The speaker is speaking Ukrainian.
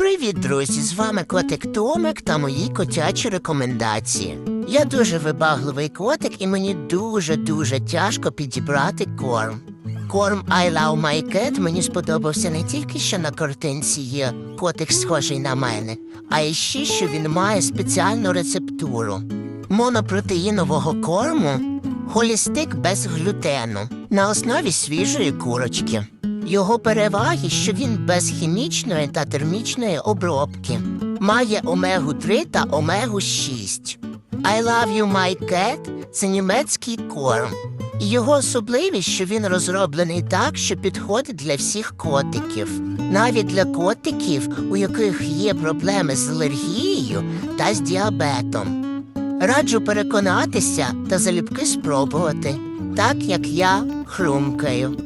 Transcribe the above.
Привіт, друзі! З вами котик Томик та мої котячі рекомендації. Я дуже вибагливий котик, і мені дуже-дуже тяжко підібрати корм. Корм I Love My Cat мені сподобався не тільки що на картинці є котик схожий на мене, а й ще, що він має спеціальну рецептуру. Монопротеїнового корму холістик без глютену на основі свіжої курочки. Його переваги, що він без хімічної та термічної обробки, має омегу 3 та омегу 6. I love you, my cat – це німецький корм. Його особливість, що він розроблений так, що підходить для всіх котиків, навіть для котиків, у яких є проблеми з алергією та з діабетом. Раджу переконатися та залюбки спробувати, так як я хрумкаю.